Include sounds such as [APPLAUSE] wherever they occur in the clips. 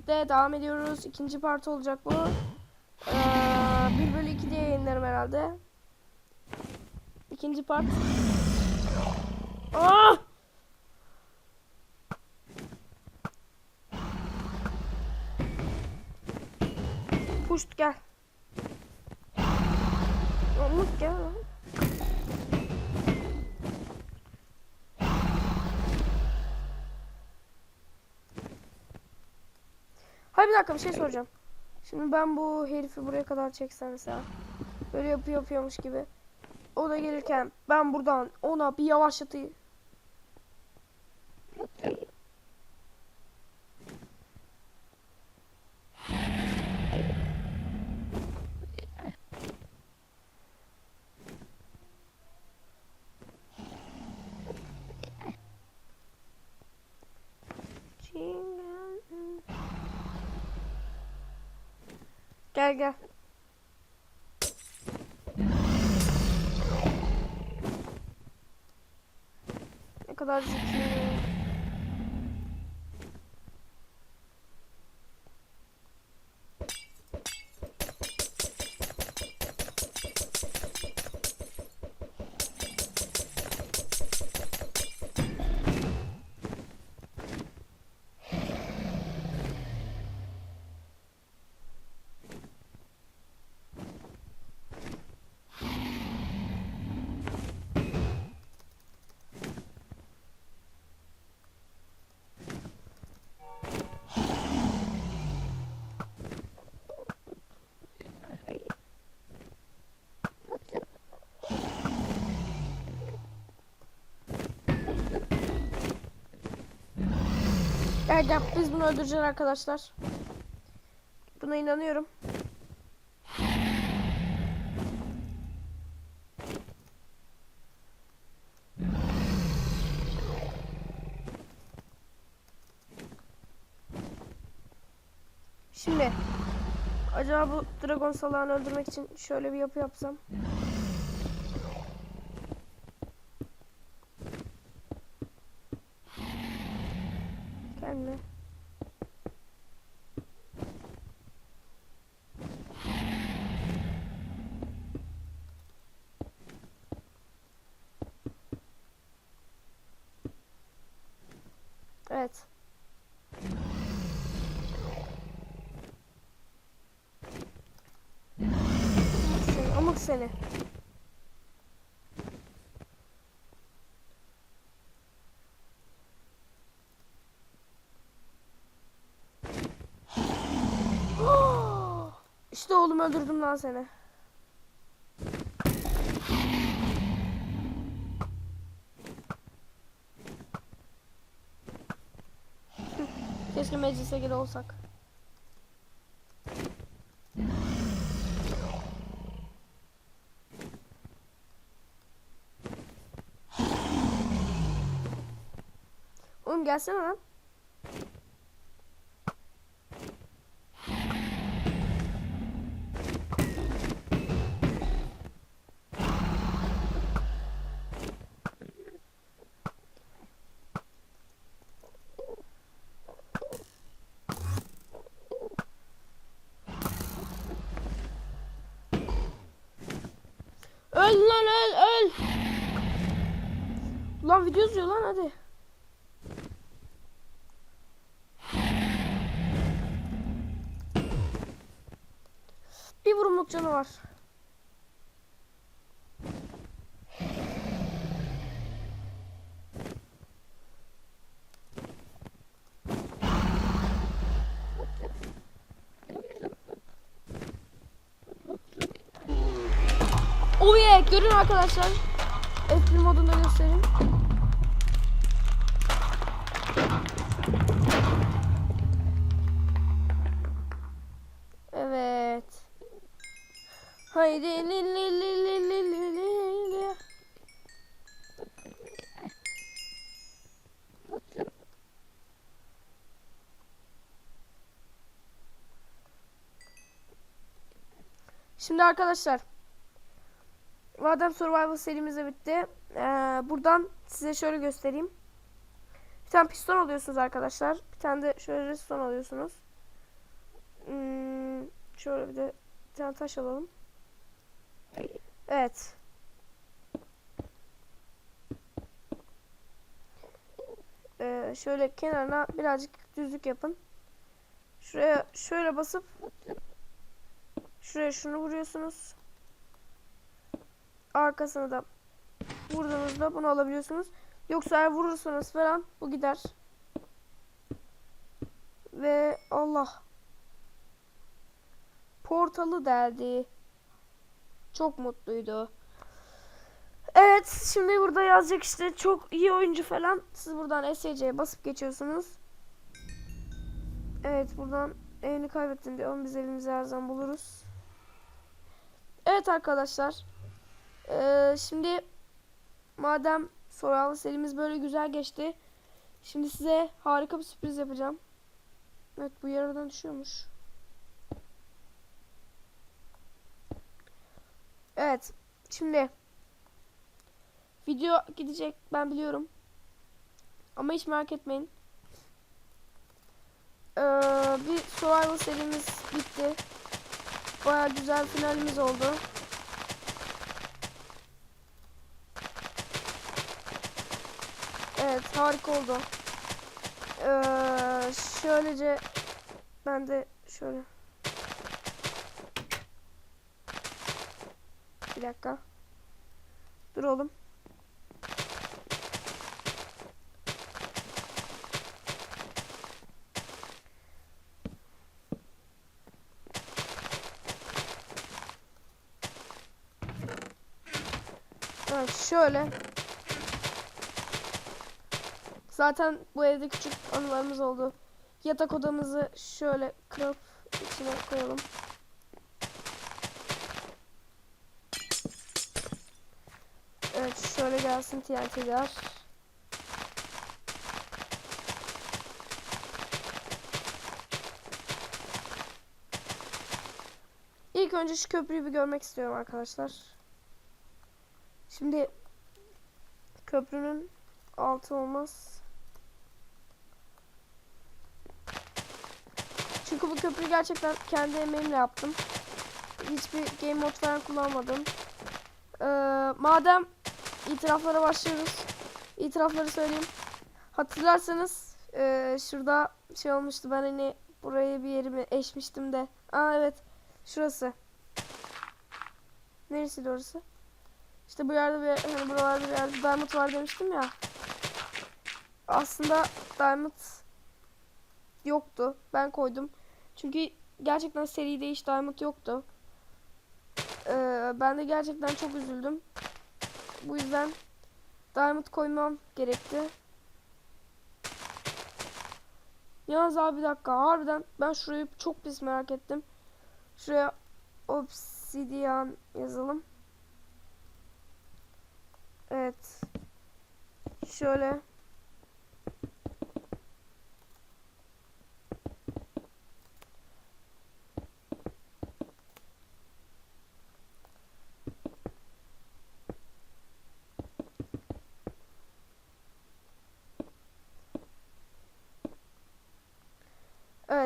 birlikte devam ediyoruz. İkinci part olacak bu. Ee, 1 bölü 2 diye yayınlarım herhalde. İkinci part. Ah! Puşt gel. Umut gel dakika bir şey soracağım. Şimdi ben bu herifi buraya kadar çeksem mesela. Böyle yapıyor yapıyormuş gibi. O da gelirken ben buradan ona bir yavaşlatayım. Gel gel. Ne kadar zeki. Gel biz bunu öldüreceğiz arkadaşlar. Buna inanıyorum. Şimdi acaba bu dragon salağını öldürmek için şöyle bir yapı yapsam. Ver mi? Evet. Ama seni. Öldürdüm lan seni. [LAUGHS] Keşke meclise geri olsak. Oğlum gelsene lan. Öl lan öl öl. Lan video izliyor lan hadi. Bir vurumluk canı var. Görün arkadaşlar. F1 modunda göstereyim. Evet. Haydi li li li li li li li. Şimdi arkadaşlar Madem Survival serimiz de bitti. Ee, buradan size şöyle göstereyim. Bir tane piston alıyorsunuz arkadaşlar. Bir tane de şöyle redstone alıyorsunuz. Hmm, şöyle bir de bir tane taş alalım. Evet. Ee, şöyle kenarına birazcık düzlük yapın. Şuraya şöyle basıp şuraya şunu vuruyorsunuz. Arkasına da vurduğunuzda bunu alabiliyorsunuz. Yoksa eğer vurursanız falan bu gider. Ve Allah. Portalı deldi. Çok mutluydu. Evet şimdi burada yazacak işte çok iyi oyuncu falan. Siz buradan SC'ye basıp geçiyorsunuz. Evet buradan elini kaybettin diyor ama biz elimizi her zaman buluruz. Evet arkadaşlar. Ee, şimdi madem Survival serimiz böyle güzel geçti. Şimdi size harika bir sürpriz yapacağım. Evet bu yaradan düşüyormuş. Evet. Şimdi video gidecek ben biliyorum. Ama hiç merak etmeyin. Ee, bir survival serimiz bitti. Baya güzel finalimiz oldu. Evet harika oldu. Ee, şöylece ben de şöyle. Bir dakika. Dur oğlum. Evet şöyle Zaten bu evde küçük anılarımız oldu. Yatak odamızı şöyle kırıp içine koyalım. Evet şöyle gelsin TNT'ler. İlk önce şu köprüyü bir görmek istiyorum arkadaşlar. Şimdi köprünün altı olmaz. Bu köprüyü gerçekten kendi emeğimle yaptım. Hiçbir game mod falan kullanmadım. Ee, madem itiraflara başlıyoruz. İtirafları söyleyeyim. Hatırlarsanız e, şurada şey olmuştu. Ben hani buraya bir yerimi eşmiştim de. Aa evet. Şurası. Neresiydi orası? İşte bu yerde bir hani buralarda bir yerde diamond var demiştim ya. Aslında diamond yoktu. Ben koydum. Çünkü gerçekten seride hiç diamond yoktu. Ee, ben de gerçekten çok üzüldüm. Bu yüzden diamond koymam gerekti. Yalnız abi bir dakika harbiden ben şurayı çok pis merak ettim. Şuraya obsidian yazalım. Evet. Şöyle.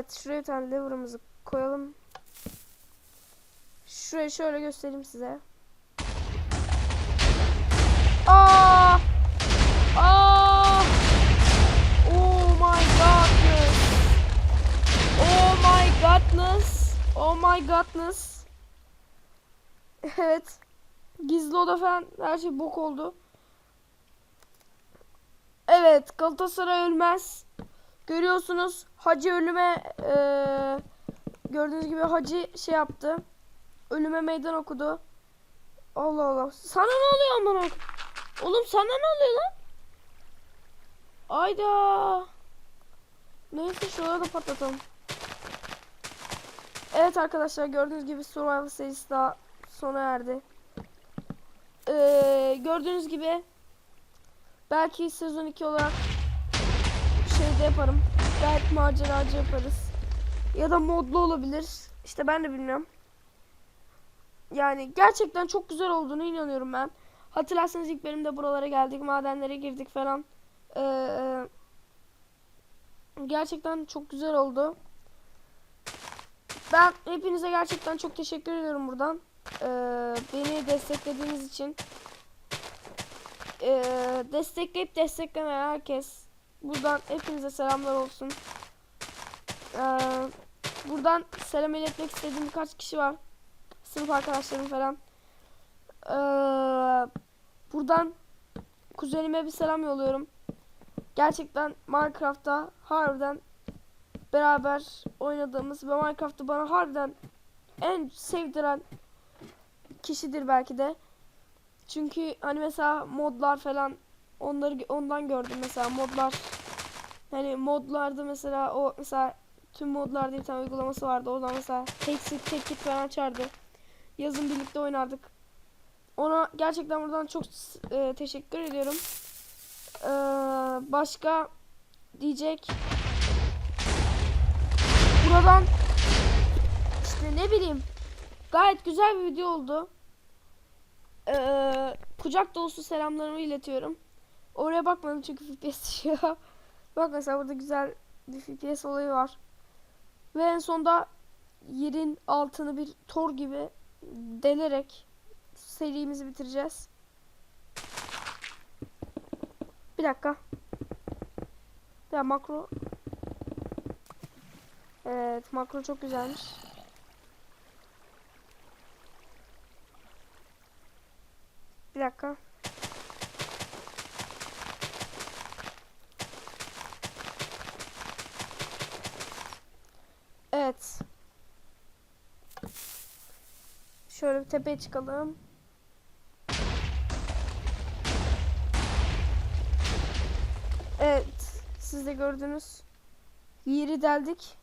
Evet şuraya bir tane lever'ımızı koyalım. Şurayı şöyle göstereyim size. Aa! Aa! Oh my godness. Oh my godness. Oh my godness. [LAUGHS] Evet. Gizli oda falan her şey bok oldu. Evet Galatasaray ölmez. Görüyorsunuz Hacı ölüme eee, gördüğünüz gibi Hacı şey yaptı. Ölüme meydan okudu. Allah Allah. Sana ne oluyor amına? Oğlum sana ne oluyor lan? Ayda. Neyse şuraları da patlatalım. Evet arkadaşlar gördüğünüz gibi Survival serisi daha sona erdi. Ee, gördüğünüz gibi belki sezon 2 olarak şeyde yaparım. Belki maceracı yaparız. Ya da modlu olabilir. İşte ben de bilmiyorum. Yani gerçekten çok güzel olduğunu inanıyorum ben. Hatırlarsanız ilk bölümde buralara geldik, madenlere girdik falan. Ee, gerçekten çok güzel oldu. Ben hepinize gerçekten çok teşekkür ediyorum buradan. Ee, beni desteklediğiniz için. Ee, destekleyip desteklemeyen herkes. Buradan hepinize selamlar olsun. Ee, buradan selam iletmek istediğim birkaç kişi var. Sınıf arkadaşlarım falan. Ee, buradan kuzenime bir selam yolluyorum. Gerçekten Minecraft'ta harbiden beraber oynadığımız ve Minecraft'ı bana harbiden en sevdiren kişidir belki de. Çünkü hani mesela modlar falan onları ondan gördüm mesela modlar. Hani modlarda mesela o mesela tüm modlarda bir tane uygulaması vardı. Oradan mesela tek tek git falan açardı. Yazın birlikte oynardık. Ona gerçekten buradan çok e, teşekkür ediyorum. Ee, başka diyecek buradan işte ne bileyim gayet güzel bir video oldu. Ee, kucak dolusu selamlarımı iletiyorum. Oraya bakmadım çünkü [LAUGHS] FPS düşüyor. Bak mesela burada güzel bir FPS olayı var. Ve en sonda yerin altını bir tor gibi delerek serimizi bitireceğiz. Bir dakika. Ya makro. Evet makro çok güzelmiş. Bir dakika. Evet. Şöyle bir tepeye çıkalım. Evet. Siz de gördünüz. Yeri deldik.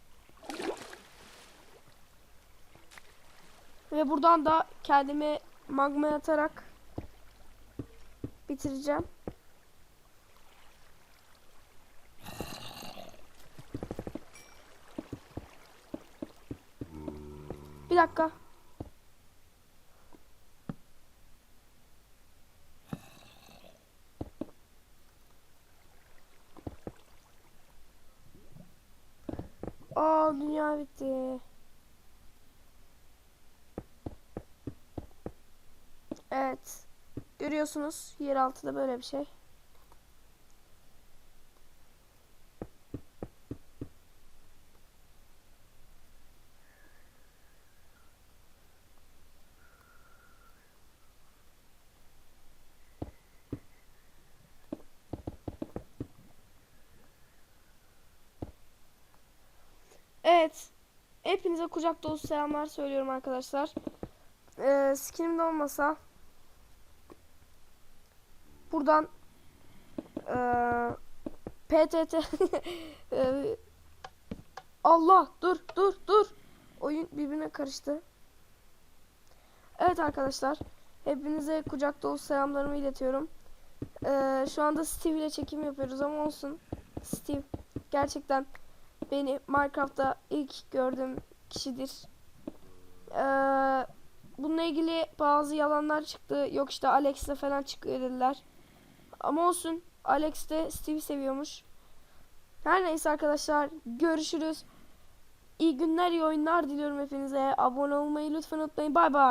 Ve buradan da kendimi magma atarak bitireceğim. Bir dakika. Aa dünya bitti. Evet. Görüyorsunuz yeraltıda böyle bir şey. Evet. Hepinize kucak dolusu selamlar söylüyorum arkadaşlar. Ee, skinim de olmasa buradan eee PTT eee, Allah dur dur dur oyun birbirine karıştı. Evet arkadaşlar hepinize kucak dolusu selamlarımı iletiyorum. Eee, şu anda Steve ile çekim yapıyoruz ama olsun. Steve gerçekten beni Minecraft'ta ilk gördüğüm kişidir. Eee bununla ilgili bazı yalanlar çıktı. Yok işte Alex'le falan çıkıyor dediler. Ama olsun. Alex de Steve'i seviyormuş. Her neyse arkadaşlar. Görüşürüz. İyi günler, iyi oyunlar diliyorum hepinize. Abone olmayı lütfen unutmayın. Bay bay.